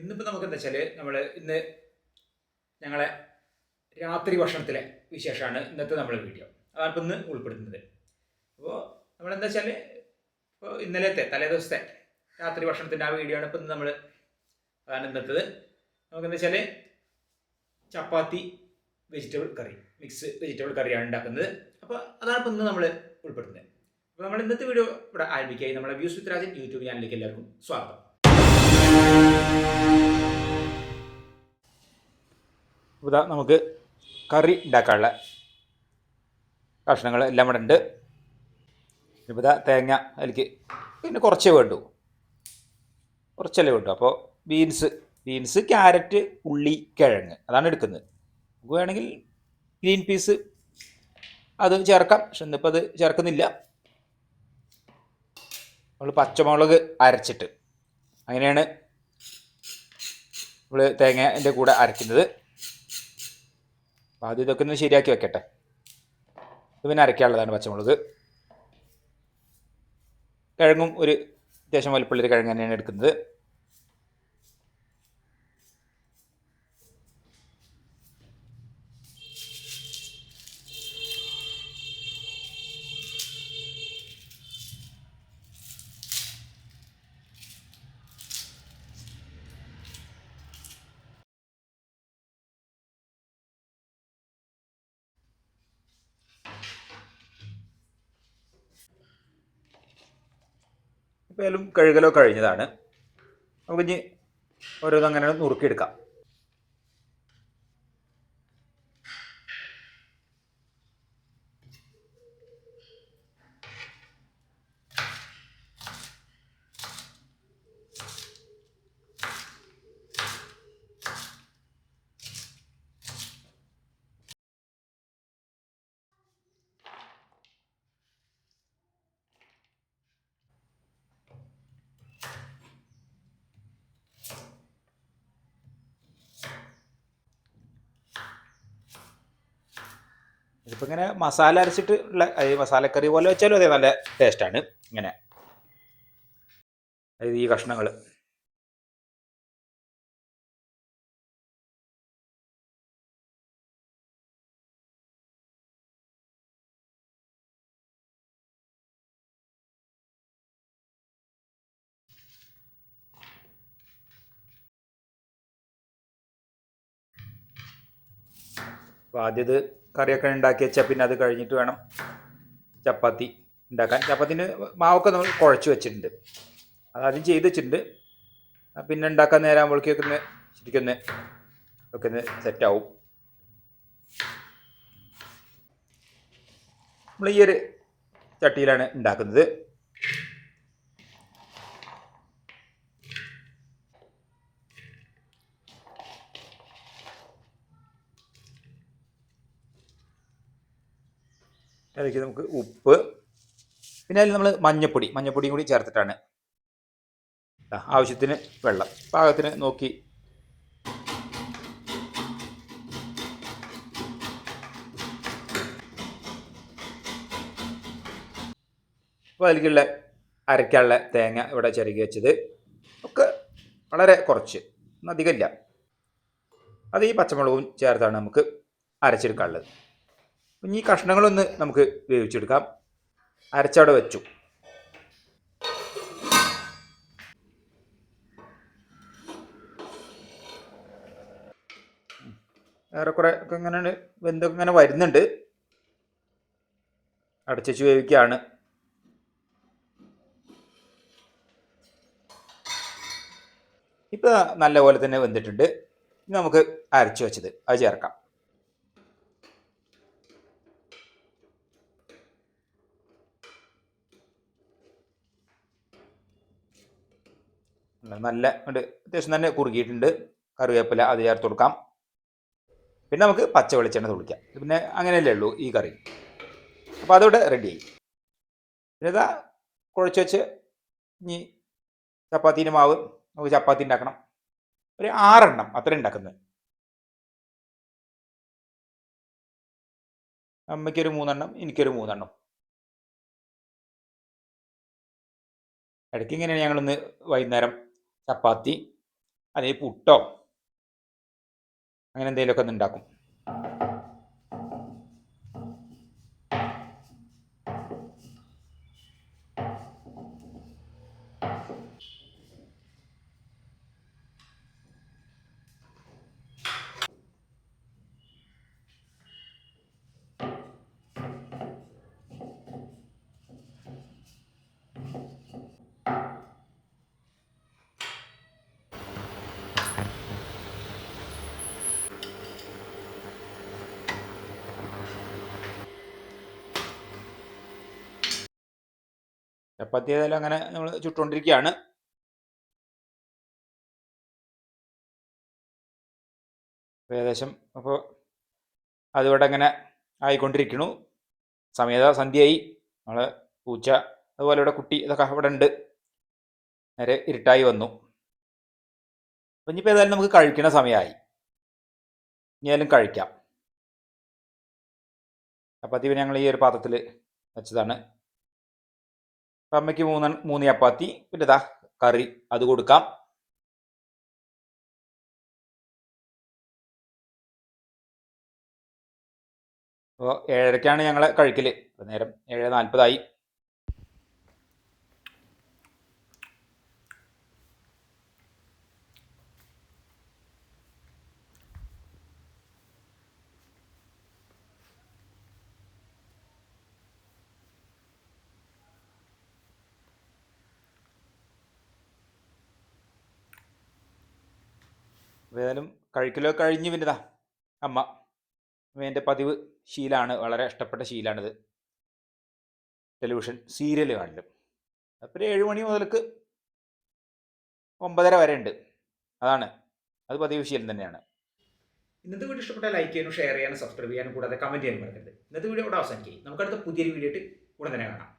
ഇന്നിപ്പോൾ നമുക്ക് എന്താ വെച്ചാൽ നമ്മൾ ഇന്ന് ഞങ്ങളെ രാത്രി ഭക്ഷണത്തിലെ വിശേഷമാണ് ഇന്നത്തെ നമ്മുടെ വീഡിയോ. അതാണ് ഇപ്പോൾ ഇന്ന് ഉൾപ്പെടുത്തുന്നത്. അപ്പോൾ നമ്മളെന്താ വെച്ചാൽ ഇപ്പോൾ ഇന്നലത്തെ തലേ ദിവസത്തെ രാത്രി ഭക്ഷണത്തിന്റെ ആ വീഡിയോ ആണ് ഇപ്പോൾ നമ്മൾ അതാണ് ഇന്നത്തത്. നമുക്കെന്താ വെച്ചാൽ chapati vegetable curry mix vegetable കറിയാണ് ഉണ്ടാക്കുന്നത് അപ്പോൾ അതാണ് ഇപ്പോൾ ഇന്ന് നമ്മൾ ഉൾപ്പെടുത്തുന്നത്. അപ്പോൾ നമ്മൾ ഇന്നത്തെ വീഡിയോ ഇവിടെ ആരംഭിക്കുകയായി നമ്മുടെ വ്യൂസ് വിത്ത് രാജൻ യൂട്യൂബ് ചാനലിലേക്ക് എല്ലാവർക്കും സ്വാഗതം. ഇതാ നമുക്ക് കറി ഉണ്ടാക്കാനുള്ള കഷ്ണങ്ങൾ എല്ലാം ഇവിടെ ഉണ്ട്. ഇപ്പോൾ തേങ്ങ അതിലേക്ക് പിന്നെ കുറച്ചേ വേണ്ടൂ. കുറച്ചല്ലേ വേണ്ടൂ. അപ്പോൾ ബീൻസ് ബീൻസ് ക്യാരറ്റ് ഉള്ളി കിഴങ്ങ് അതാണ് എടുക്കുന്നത്. നമുക്ക് വേണമെങ്കിൽ ഗ്രീൻ പീസ് അത് ചേർക്കാം. പക്ഷെ ഇന്നിപ്പോൾ അത് ചേർക്കുന്നില്ല. നമ്മൾ പച്ചമുളക് അരച്ചിട്ട് അങ്ങനെയാണ് നമ്മൾ തേങ്ങന്റെ കൂടെ അരയ്ക്കുന്നത് അപ്പോൾ ആദ്യം ഇതൊക്കെ ഒന്ന് ശരിയാക്കി വെക്കട്ടെ. ഇത് പിന്നെ അരയ്ക്കാനുള്ളതാണ് പച്ചമുളക്. കിഴങ്ങും ഒരു അത്യാവശ്യം വലിപ്പമുള്ളൊരു കിഴങ്ങ് തന്നെയാണ് എടുക്കുന്നത്. ഏതായാലും കഴുകലോ കഴിഞ്ഞതാണ്. നമുക്കിനി ഓരോന്നും അങ്ങനെ നുറുക്കിയെടുക്കാം. ഇതിപ്പോൾ ഇങ്ങനെ മസാല അരച്ചിട്ട് ഉള്ള മസാലക്കറി പോലെ വെച്ചാലും അതെ നല്ല ടേസ്റ്റാണ്. ഇങ്ങനെ. അതായത് ഈ കഷ്ണങ്ങൾ അപ്പോൾ ആദ്യം ഇത് കറിയൊക്കെ ഉണ്ടാക്കി വെച്ചാൽ പിന്നെ അത് കഴിഞ്ഞിട്ട് വേണം ചപ്പാത്തി ഉണ്ടാക്കാൻ. ചപ്പാത്തിന് മാവൊക്കെ നമ്മൾ കുഴച്ച് വെച്ചിട്ടുണ്ട്. അതാദ്യം ചെയ്ത് വെച്ചിട്ടുണ്ട്. പിന്നെ ഉണ്ടാക്കാൻ നേരാകുമ്പോഴേക്കൊക്കെ ഒന്ന് ശരിക്കൊന്ന് ഒക്കെ ഒന്ന് സെറ്റാവും നമ്മൾ ഈ ഒരു ചട്ടിയിലാണ് ഉണ്ടാക്കുന്നത്. അതിലേക്ക് നമുക്ക് ഉപ്പ് പിന്നെ അതിൽ നമ്മൾ മഞ്ഞപ്പൊടി മഞ്ഞപ്പൊടിയും കൂടി ചേർത്തിട്ടാണ്. ആവശ്യത്തിന് വെള്ളം. പാകത്തിന് നോക്കി. അപ്പോൾ അതിലേക്കുള്ള അരയ്ക്കാനുള്ള തേങ്ങ ഇവിടെ ചിരകി വെച്ചത് ഒക്കെ വളരെ കുറച്ച് അധികമില്ല അത് ഈ പച്ചമുളകും ചേർത്താണ് നമുക്ക് അരച്ചെടുക്കാനുള്ളത്. ഇനി ഈ കഷ്ണങ്ങളൊന്ന് നമുക്ക് വേവിച്ചെടുക്കാം. അരച്ചവിടെ വെച്ചു. ഏറെക്കുറെ ഒക്കെ ഇങ്ങനെ വെന്തൊക്കെ ഇങ്ങനെ വരുന്നുണ്ട്. അടച്ചു വേവിക്കുകയാണ് ഇപ്പം നല്ല പോലെ തന്നെ വെന്തിട്ടുണ്ട്. നമുക്ക് അരച്ചു വെച്ചത് അത് ചേർക്കാം. നല്ല ഉണ്ട്. അത്യാവശ്യം തന്നെ കുറുകിയിട്ടുണ്ട്. കറിവേപ്പില അത് ചേർത്ത് കൊടുക്കാം. പിന്നെ നമുക്ക് പച്ച വെളിച്ചെണ്ണ തുളിക്കാം പിന്നെ അങ്ങനെയല്ലേ ഉള്ളൂ ഈ കറി. അപ്പോൾ അതോടെ റെഡിയായി പിന്നെ ഇതാ കുഴച്ച് വെച്ച് ഇനി ചപ്പാത്തീന്റെ മാവ് നമുക്ക് ചപ്പാത്തി ഉണ്ടാക്കണം. ഒരു ആറെണ്ണം അത്ര ഉണ്ടാക്കുന്നത് അമ്മയ്ക്കൊരു മൂന്നെണ്ണം എനിക്കൊരു മൂന്നെണ്ണം. ഇടയ്ക്ക് ഇങ്ങനെയാണ് ഞങ്ങളൊന്ന് വൈകുന്നേരം ചപ്പാത്തി അല്ലെങ്കിൽ പുട്ടോ അങ്ങനെ എന്തെങ്കിലുമൊക്കെ ഒന്ന് ഉണ്ടാക്കും. ചപ്പാത്തി ഏതായാലും അങ്ങനെ നമ്മൾ ചുട്ടുകൊണ്ടിരിക്കുകയാണ് ഏകദേശം അപ്പോൾ അതിവിടെ അങ്ങനെ ആയിക്കൊണ്ടിരിക്കണു സമയത സന്ധ്യയായി. നമ്മൾ പൂച്ച അതുപോലെ ഇവിടെ കുട്ടി ഇതൊക്കെ ഇവിടെ ഉണ്ട്. നേരെ ഇരുട്ടായി വന്നു. അപ്പം ഇനിയിപ്പോൾ ഏതായാലും നമുക്ക് കഴിക്കുന്ന സമയമായി. ഇനിയാലും കഴിക്കാം. ചപ്പാത്തി പിന്നെ ഞങ്ങൾ ഈ ഒരു പാത്രത്തിൽ വെച്ചതാണ്. അപ്പം അമ്മയ്ക്ക് മൂന്ന് മൂന്ന് ചപ്പാത്തി പിന്നെ ഇതാ കറി. അത് കൊടുക്കാം. അപ്പോൾ ഏഴരയ്ക്കാണ് ഞങ്ങൾ കഴിക്കൽ അപ്പോൾ നേരം ഏഴ് നാൽപ്പതായി. ഏതായാലും കഴിക്കലോ കഴിഞ്ഞ് പിന്നെതാ അമ്മ. എന്റെ പതിവ് ശീലാണ് വളരെ ഇഷ്ടപ്പെട്ട ശീലാണിത്. Television serial കാണലും. അപ്പോൾ ഒരു ഏഴ് മണി മുതൽക്ക് ഒമ്പതര വരെ ഉണ്ട്. അതാണ്. അത് പതിവ് ശീലം തന്നെയാണ്. ഇന്നത്തെ വീഡിയോ ഇഷ്ടപ്പെട്ടാൽ ലൈക്ക് ചെയ്യാനും ഷെയർ ചെയ്യാനും സബ്സ്ക്രൈബ് ചെയ്യാനും കൂടാതെ കമന്റ് ചെയ്യാനും മറക്കരുത്. ഇന്നത്തെ വീഡിയോ ഇവിടെ അവസാനിക്കും നമുക്ക് അടുത്ത പുതിയൊരു വീഡിയോ ആയിട്ട് ഉടൻ തന്നെ കാണാം.